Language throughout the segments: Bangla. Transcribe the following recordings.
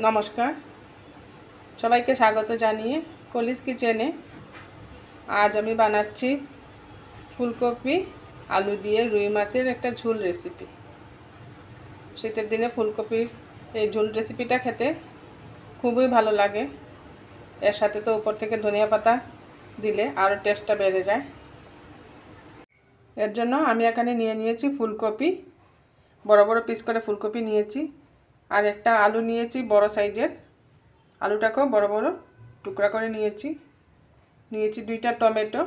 নমস্কার। সবাইকে স্বাগত জানিয়ে কলিস কিচেনে আজ আমি বানাচ্ছি ফুলকপি, আলু দিয়ে রুই মাছের একটা ঝোল রেসিপি শীতের দিনে ফুলকপির এই ঝোল রেসিপিটা খেতে খুবই ভালো লাগে। এর সাথে তো উপর থেকে ধনিয়া পাতা দিলে আরও টেস্টটা বেড়ে যায়। এর জন্য আমি এখানে নিয়ে নিয়েছি ফুলকপি। বড় বড় পিস করে ফুলকপি নিয়েছি। আর একটা আলু নিয়েছি, বড় সাইজের। আলুটাকেও বড় বড় টুকরা করে নিয়েছি। নিয়েছি দুইটা টমেটো।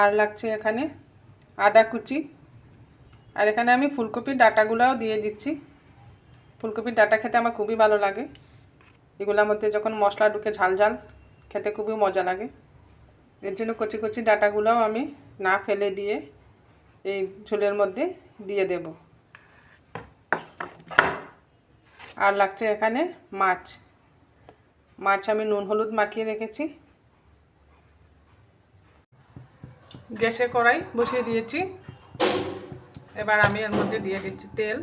আর লাগছে এখানে আদা কুচি। আর এখানে আমি ফুলকপির ডাটাগুলোও দিয়ে দিচ্ছি। ফুলকপির ডাটা খেতে আমার খুবই ভালো লাগে। এগুলোর মধ্যে যখন মশলা ঢুকে ঝাল ঝাল, খেতে খুবই মজা লাগে। এর জন্য কচি কচি ডাটাগুলোও আমি না ফেলে দিয়ে এই ঝোলের মধ্যে দিয়ে দেবো। আর লাগছে এখানে মাছ। মাছ আমি নুন, হলুদ মাখিয়ে রেখেছি। গ্যাসে কড়াই বসিয়ে দিয়েছি। এবার আমি এর মধ্যে দিয়ে দিচ্ছি তেল।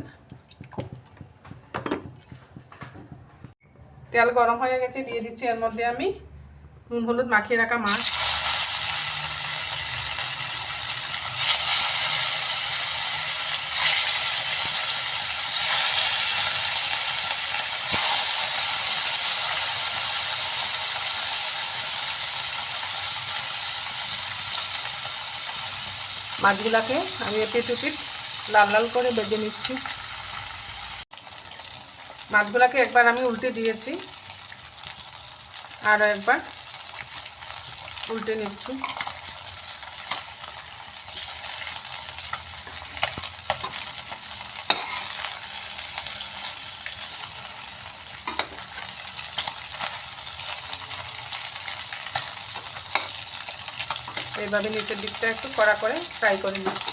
তেল গরম হয়ে গেছে, দিয়ে দিচ্ছি এর মধ্যে আমি নুন, হলুদ মাখিয়ে রাখা মাছ। মাছগুলাকে আমি একটু উপিট লাল লাল করে বেজে নিচ্ছি। মাছগুলাকে একবার আমি উল্টে দিয়েছি। আরও একবার উল্টে নিচ্ছি। এইভাবে নিচের দিকটা একটু কড়া করে ফ্রাই করে নিচ্ছি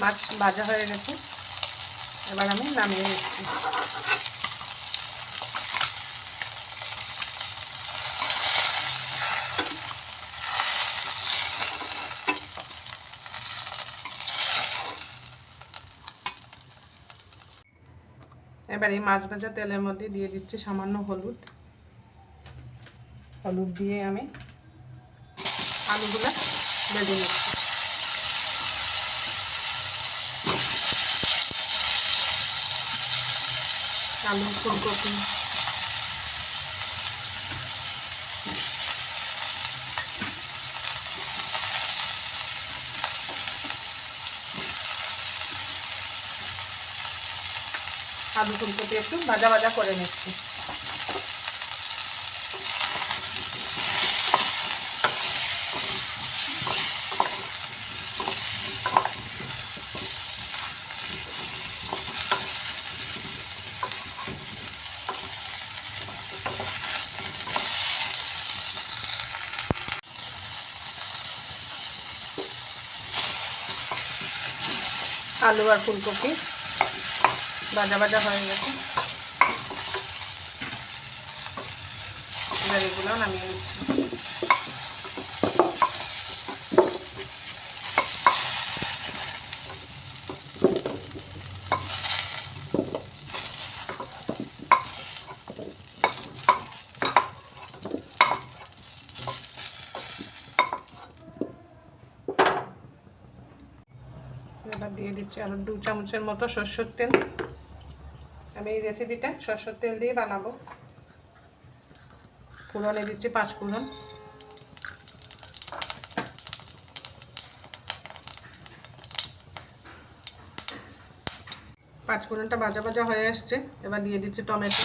মাছ ভাজা হয়ে গেছে। এবার আমি নামিয়ে নিচ্ছি। এবার এই মাছ ভাজা তেলের মধ্যে দিয়ে দিচ্ছি সামান্য হলুদ। হলুদ দিয়ে আমি আলুগুলো বেঁধে নিচ্ছি। আলু ফুলকপি। আলু ফুলকপি একটু ভাজা ভাজা করে নিচ্ছি। আলু আর ফুলকপি ভাজা ভাজা হয়ে গেছে। এগুলো নামিয়ে নিচ্ছি এবার দিয়ে দিচ্ছি আরও চামচের মতো সর্ষের তেল। আমি এই রেসিপিটা সর্ষের তেল দিয়ে বানাবো। ফুলনে দিচ্ছি পাঁচ ফুলন। পাঁচ ফোড়নটা ভাজা ভাজা হয়ে আসছে। এবার দিয়ে দিচ্ছি টমেটো।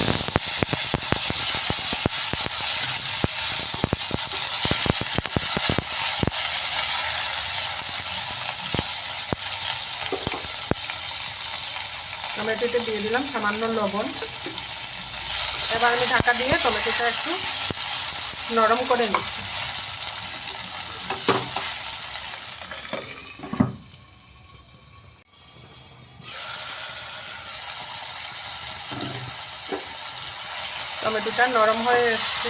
টমেটোতে দিয়ে দিলাম সামান্য লবণ। এবার আমি ঢাকা দিয়ে টমেটোটা একটু নরম করে নিচ্ছি। টমেটোটা নরম হয়ে এসছে।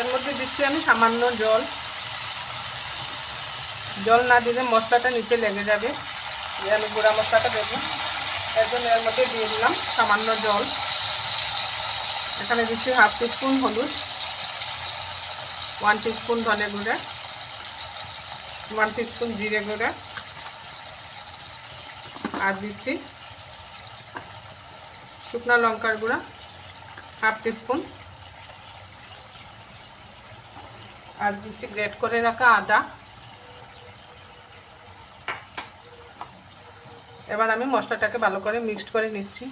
এর মধ্যে দিচ্ছি আমি সামান্য জল। জল না দিলে মশলাটা নিচে লেগে যাবে। দিয়ে আমি গুঁড়া মশলাটা দেবো। এর জন্য এর মধ্যে দিয়ে দিলাম সামান্য জল। এখানে দিচ্ছি হাফ টিস্পুন হলুদ ওয়ান টিস্পুন ধনে গুঁড়া ওয়ান টিস্পুন জিরে গুঁড়া, আর দিচ্ছি শুকনো লঙ্কার গুঁড়া, হাফ টিস্পুন। আর দিচ্ছি গ্রেট করে রাখা আদা। এবার আমি মশলাটাকে ভালো করে মিক্সড করে নিচ্ছি।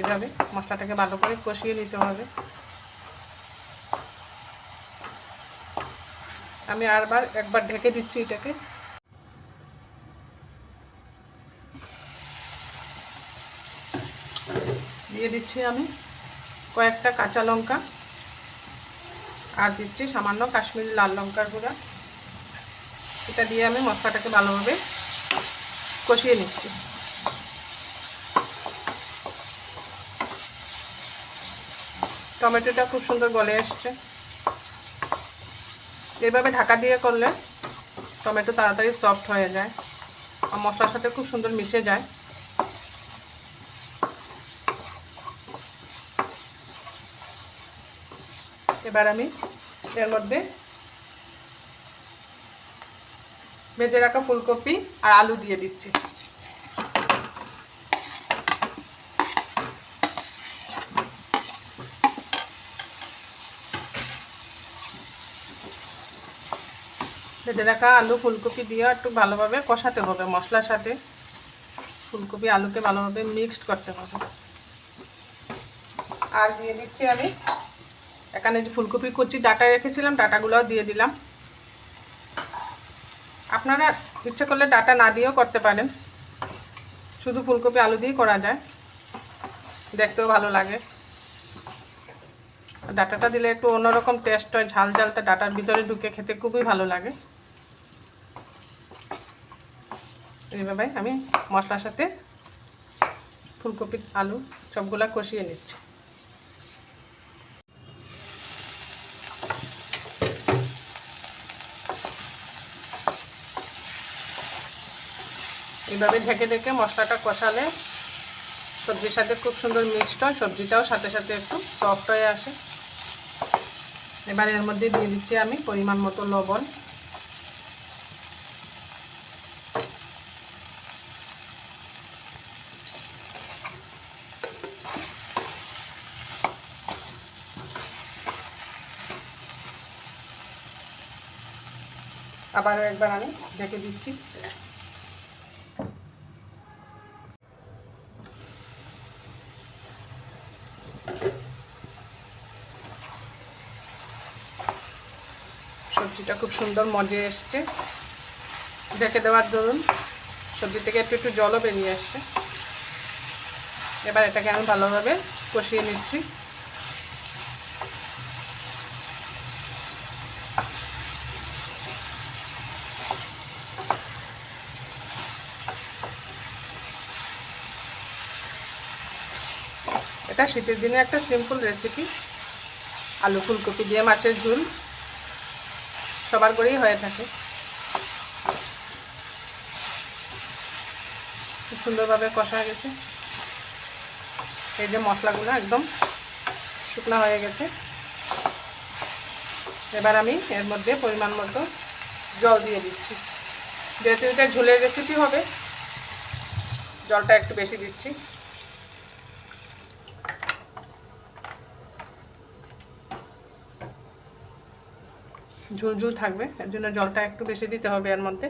এভাবে মশলাটাকে ভালো করে কষিয়ে নিতে হবে। আমি আরবার একবার ঢেকে দিচ্ছি এটাকে। দিয়ে দিচ্ছি আমি কয়েকটা কাঁচা লঙ্কা। আর দিচ্ছি সামান্য কাশ্মীরি লাল লঙ্কার গুঁড়া। এটা দিয়ে আমি মশলাটাকে ভালোভাবে কষিয়ে নিচ্ছি। টমেটোটা খুব সুন্দর গলে এসছে এইভাবে ঢাকা দিয়ে করলে টমেটো তাড়াতাড়ি সফট হয়ে যায় আর মশলার সাথে খুব সুন্দর মিশে যায়। এবার আমি এর মধ্যে ভেজে রাখা ফুলকপি আর আলু দিয়ে দিচ্ছি। ভেজে রাখা আলু, ফুলকপি দিয়ে একটু ভালোভাবে কষাতে হবে মশলার সাথে। ফুলকপি, আলুকে ভালোভাবে মিক্সড করতে হবে। আর দিয়ে দিচ্ছি আমি। এখানে যে ফুলকপি কচি ডাটা রেখেছিলাম, ডাটাগুলোও দিয়ে দিলাম। আপনারা ইচ্ছে করলে ডাটা না দিয়েও করতে পারেন। শুধু ফুলকপি, আলু দিয়েই করা যায়। দেখতেও ভালো লাগে। ডাটাটা দিলে একটু অন্যরকম টেস্ট হয়, ঝাল ঝালটা ডাটার ভিতরে ঢুকে খেতে খুবই ভালো লাগে। এইভাবে আমি মশলার সাথে ফুলকপি, আলু সবগুলা কষিয়ে নিচ্ছি। এইভাবে ঢেকে ঢেকে মশলাটা কষালে সবজির সাথে খুব সুন্দর মিক্সড হয়, সবজিটাও সাথে সাথে একটু সফট হয়ে আসে। এবার এর মধ্যে দিয়ে দিচ্ছি আমি পরিমাণ মতো লবণ। আবারও একবার আমি ঢেকে দিচ্ছি। সবজিটা খুব সুন্দর মজে এসছে। ঢেকে দেওয়ার দরুন। সবজি থেকে একটু একটু জলও বেরিয়ে আসছে। এবার এটাকে আমি ভালোভাবে কষিয়ে নিচ্ছি। এটা শীতের দিনে একটা সিম্পল রেসিপি আলু ফুলকপি দিয়ে মাছের ঝুল। সবার করেই হয়ে থাকে। খুব সুন্দরভাবে কষা হয়ে গেছে। এই যে মশলাগুলো একদম শুকনো হয়ে গেছে। এবার আমি এর মধ্যে পরিমাণ মতো জল দিয়ে দিচ্ছি। যেহেতু এটা ঝোলের রেসিপি হবে, জলটা একটু বেশি দিচ্ছি। ঝুল ঝুল থাকবে, এর জন্য জলটা একটু বেশি দিতে হবে এর মধ্যে।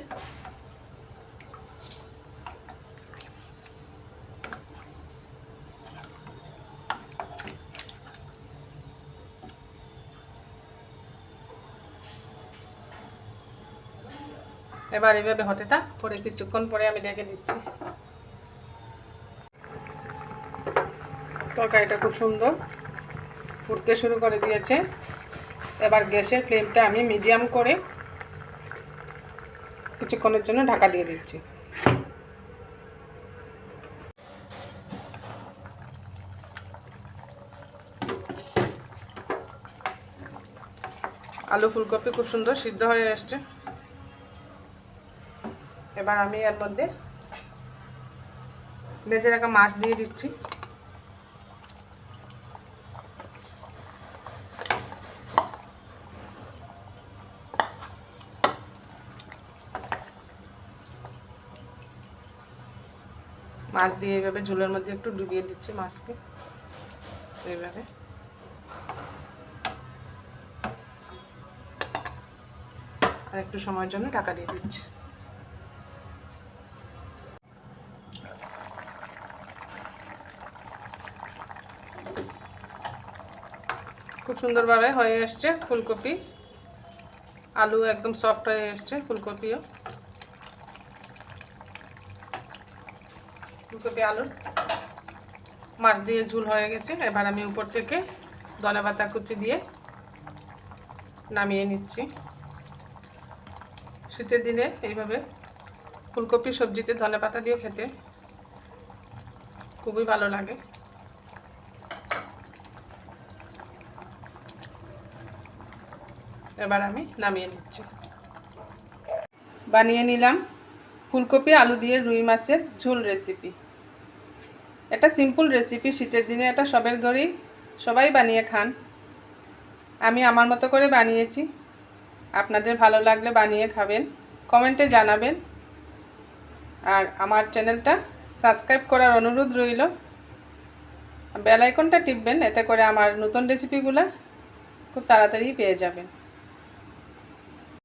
এবার এইভাবে হতে থাক, পরে কিছুক্ষণ পরে আমি ঢেকে দিচ্ছি। তরকারিটা খুব সুন্দর, ফুটতে শুরু করে দিয়েছে। এবার গ্যাসের ফ্লেমটা আমি মিডিয়াম করে কিছুক্ষণের জন্য ঢাকা দিয়ে দিচ্ছি। আলু ফুলকপি খুব সুন্দর সিদ্ধ হয়ে এসছে। এবার আমি এর মধ্যে ভেজে রাখা মাছ দিয়ে দিচ্ছি। মাছ দিয়ে এইভাবে ঝোলের মধ্যে একটু ডুবিয়ে দিচ্ছি মাছকে। এইভাবে। আর একটু সময়ের জন্য টাকা দিয়ে দিচ্ছি। খুব সুন্দরভাবে হয়ে এসছে ফুলকপি। আলু একদম সফট হয়ে এসছে ফুলকপিও। ফুলকপি আলুর মাছ দিয়ে ঝুল হয়ে গেছে। এবার আমি উপর থেকে ধনে পাতা কুচি দিয়ে নামিয়ে নিচ্ছি। শীতের দিনে এইভাবে ফুলকপি, সবজিতে ধনে পাতা দিয়ে খেতে খুবই ভালো লাগে। এবার আমি নামিয়ে নিচ্ছি। বানিয়ে নিলাম ফুলকপি, আলু দিয়ে রুই মাছের ঝোল রেসিপি এটা সিম্পল রেসিপি শীতের দিনে এটা সবের ঘরেই সবাই বানিয়ে খান। আমি আমার মতো করে বানিয়েছি। আপনাদের ভালো লাগলে বানিয়ে খাবেন। কমেন্টে জানাবেন। আর আমার চ্যানেলটা সাবস্ক্রাইব করার অনুরোধ রইল। বেল আইকনটা টিপবেন, এতে করে আমার নতুন রেসিপিগুলো খুব তাড়াতাড়ি পেয়ে যাবেন।